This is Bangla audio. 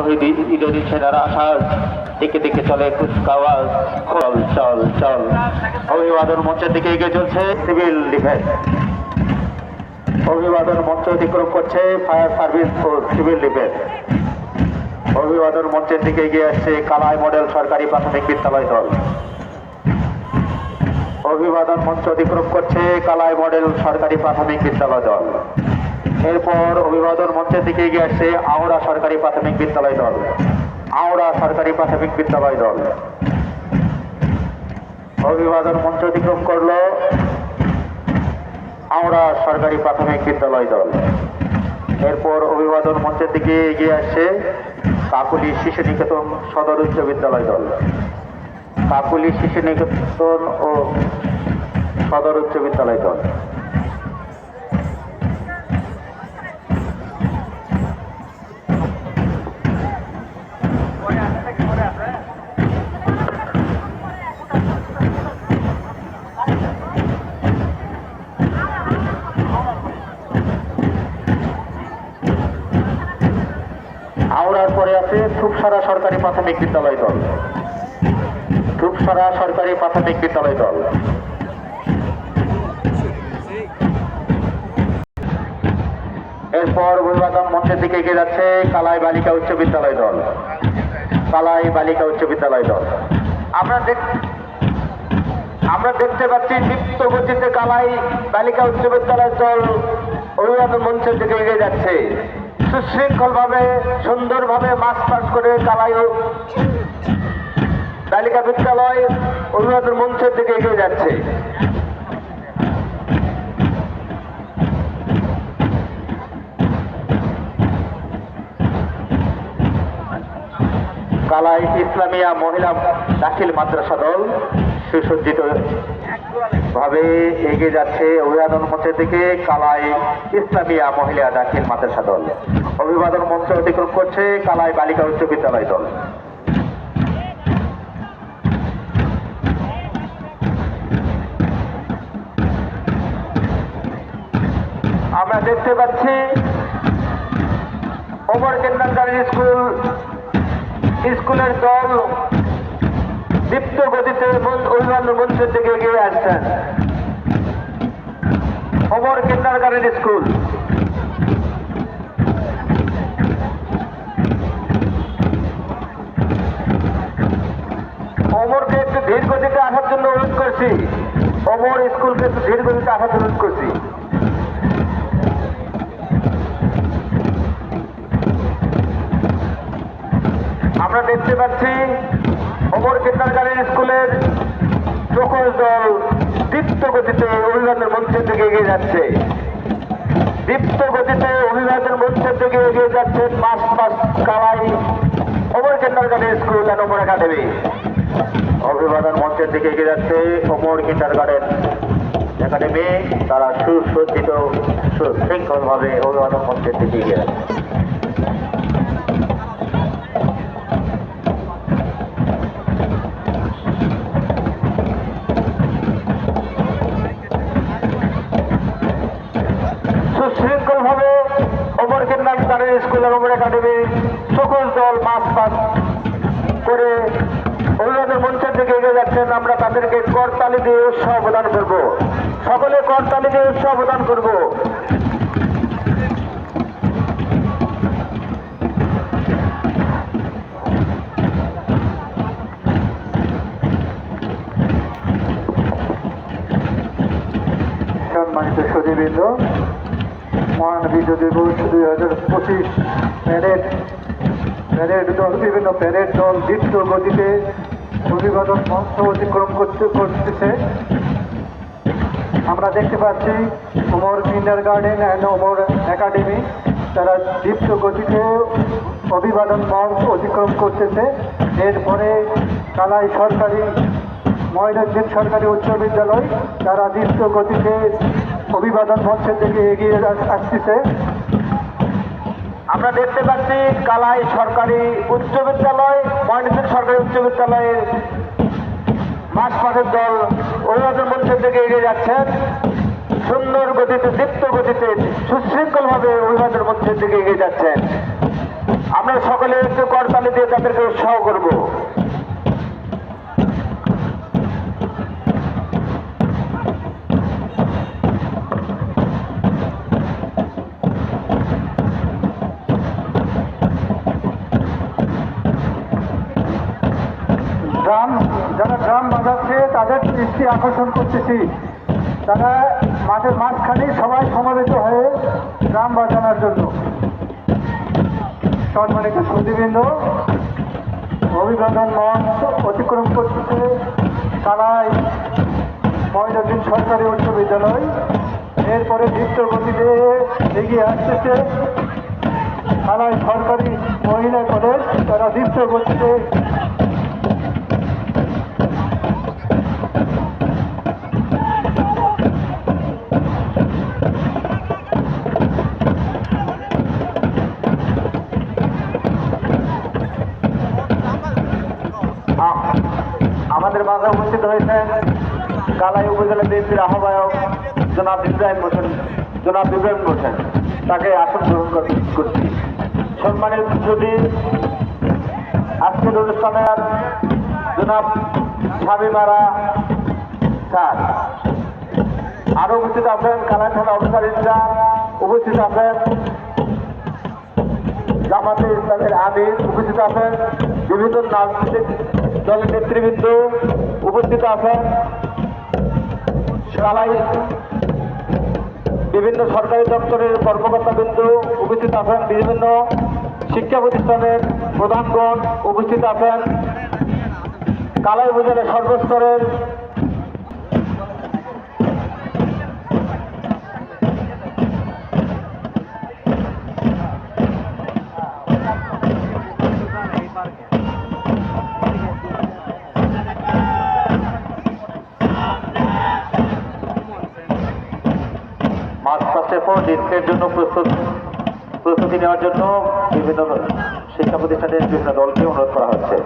শহীদ ছেলেরা আসাস দিকে দিকে চলে কুচকাওয়াজ চল চল চল। অভিবাদন মঞ্চের দিকে এগিয়ে চলছে সিভিল ডিফেন্স। অভিবাদন মঞ্চ অতিক্রম করছে ফায়ার সার্ভিস ও সিভিল ডিফেন্স। অভিবাদন মঞ্চের দিকে এগিয়ে আসছে কালাই মডেল সরকারি প্রাথমিক বিদ্যালয় দল। অভিবাদন মঞ্চ অতিক্রম করছে কালাই মডেল সরকারি প্রাথমিক বিদ্যালয় দল। এরপর অভিবাদন মঞ্চের দিকে এগিয়ে আসছে আওড়া সরকারি প্রাথমিক বিদ্যালয় দল। আওড়া সরকারি প্রাথমিক বিদ্যালয় দল। অভিবাদন মঞ্চ অতিক্রম করল আওড়া সরকারি প্রাথমিক বিদ্যালয় দল। এরপর অভিবাদন মঞ্চের দিকে এগিয়ে আসছে কাকুলি শিশু নিকেতন সদর উচ্চ বিদ্যালয় দল। কাকুলি শিশু নিকেতন ও সদর উচ্চ বিদ্যালয় দল। পরে আছে থুপসারা সরকারি প্রাথমিক বিদ্যালয় দল। থুপসারা সরকারি প্রাথমিক বিদ্যালয় দল। এরপর অভিবাদন মঞ্চের দিকে এগিয়ে যাচ্ছে কালাই বালিকা উচ্চ বিদ্যালয় দল। কালাই বালিকা উচ্চ বিদ্যালয় দল। আমরা দেখ আমরা দেখতে পাচ্ছি দীপ্ত গতিতে কালাই বালিকা উচ্চ বিদ্যালয় দল অভিবাদন মঞ্চের দিকে এগিয়ে যাচ্ছে। সুশৃঙ্খলভাবে, সুন্দরভাবে মাছ পাস করে কালাই বালিকা বিদ্যালয় অভিবাদন মঞ্চের দিকে এগিয়ে যাচ্ছে। কালাই ইসলামিয়া মহিলা দাখিল মাদ্রাসা দল সুসজ্জিত। ভাবে এগিয়ে যাচ্ছে অভিবাদন মঞ্চের দিকে কালাই ইসলামিয়া মহিলা দাখিল মাদ্রাসা দল। অভিবাদন মঞ্চ অতিক্রম করছে কালাই বালিকা উচ্চ বিদ্যালয় দল। আমরা দেখতে পাচ্ছি ওমর কেন্দ্রাঙ্গারি স্কুল, স্কুলের দল দীপ্ত গতিতে মন- অভিবাদন মঞ্চের দিকে এগিয়ে আসছেন। Omar kindergarten school. ওমরকে একটু ধীর গতিতে আসার জন্য অনুরোধ করছি। অমর স্কুলকে একটু ধীর গতিতে আসার জন্য অনুরোধ করছি। আমরা দেখতে পাচ্ছি কিন্ডারগার্টেন স্কুলের চোখর দল দীপ্ত গতিতে অভিবাদনের মঞ্চের দিকে এগিয়ে যাচ্ছে। দীপ্ত গতিতে অভিবাদনের মঞ্চের দিকে এগিয়ে যাচ্ছে পাঁচ পাঁচ কালাই Omar kindergarten school and Omar academy. অভিবাদন মঞ্চের দিকে এগিয়ে যাচ্ছে অমর কিন্ডারগার্টেন একাডেমি। তারা সুসজ্জিত, সুশৃঙ্খলভাবে অভিবাদন মঞ্চের দিকে এগিয়ে যাচ্ছে। তারের স্কুলের ওমর একাডেমি সকল দল মাস পাস করে অভিভাবকের মঞ্চের দিকে এগিয়ে যাচ্ছেন। আমরা তাদেরকে করতালি দিয়ে উৎসাহ প্রদান করব। সকলে করতালি দিয়ে উৎসাহ প্রদান করব। সম্মানিত সুদীবৃন্দ মহান বিজয় দিবস দুই হাজার পঁচিশ প্যারেড প্যারেড দল, বিভিন্ন প্যারেড দল দীপ্ত গতিতে অভিবাদন মঞ্চ অতিক্রম করতে করতেছে। আমরা দেখতে পাচ্ছি Omar kindergarten and Omar academy, তারা দীপ্ত গতিতে অভিবাদন মঞ্চ অতিক্রম করতেছে। এরপরে কালাই সরকারি ময়নাদ্দিন সরকারি উচ্চ বিদ্যালয়, তারা দীপ্ত গতিতে অভিবাদন মঞ্চের দিকে এগিয়ে আসতেছে। আমরা দেখতে পাচ্ছি কালাই সরকারি উচ্চ বিদ্যালয় ময়নাদ্দিন সরকারি উচ্চ বিদ্যালয়ের মাস পাঠের দল অভিবাদন মঞ্চের দিকে এগিয়ে যাচ্ছেন সুন্দর গতিতে, দীপ্ত গতিতে, সুশৃঙ্খলভাবে অভিবাদন মঞ্চের দিকে এগিয়ে যাচ্ছেন আমরা সকলে একটু করতালি দিয়ে তাদেরকে উৎসাহ করব। তাদের দৃষ্টি আকর্ষণ করতেছি। তারা মাঠের মাঝখানে সবাই সমাবেত হয়ে গ্রাম বাজানোর জন্য। সম্মানিত সুদীবৃন্দ অভিবাদন মঞ্চ অতিক্রম করতেছে কালাই মহিনুদ্দিন সরকারি উচ্চ বিদ্যালয়। এরপরে দীপ্ত গতিতে এগিয়ে আসতেছে কালাই সরকারি মহিলা কলেজ। তারা দীপ্ত গতিতে আমাদের মাঝে উপস্থিত হয়েছেন কালাই উপজেলা বিএনপির আহ্বায়ক জনাব ইব্রাহিম হোসেন, জনাব ইব্রাহিম হোসেন, তাকে আসন গ্রহণ কর- করছি। সম্মানিত যদি আজকের অনুষ্ঠানের জনাব স্বামীমারা স্যার। আরও উপস্থিত আছেন কালাই থানা অফিসার ইনচার্জ উপস্থিত আছেন জামাতে ইসলামের আমির, উপস্থিত আছেন বিভিন্ন রাজনৈতিক নেতৃবৃন্দ উপস্থিত আছেন। সালাই বিভিন্ন সরকারি দপ্তরের কর্মকর্তাবৃন্দ উপস্থিত আছেন। বিভিন্ন শিক্ষা প্রতিষ্ঠানের প্রধানগণ উপস্থিত আছেন। কালাই বাজারের সর্বস্তরের মাছ দেশের জন্য প্রস্তুত, প্রস্তুতি নেওয়ার জন্য বিভিন্ন শিক্ষা প্রতিষ্ঠানের বিভিন্ন দলকে অনুরোধ করা হচ্ছে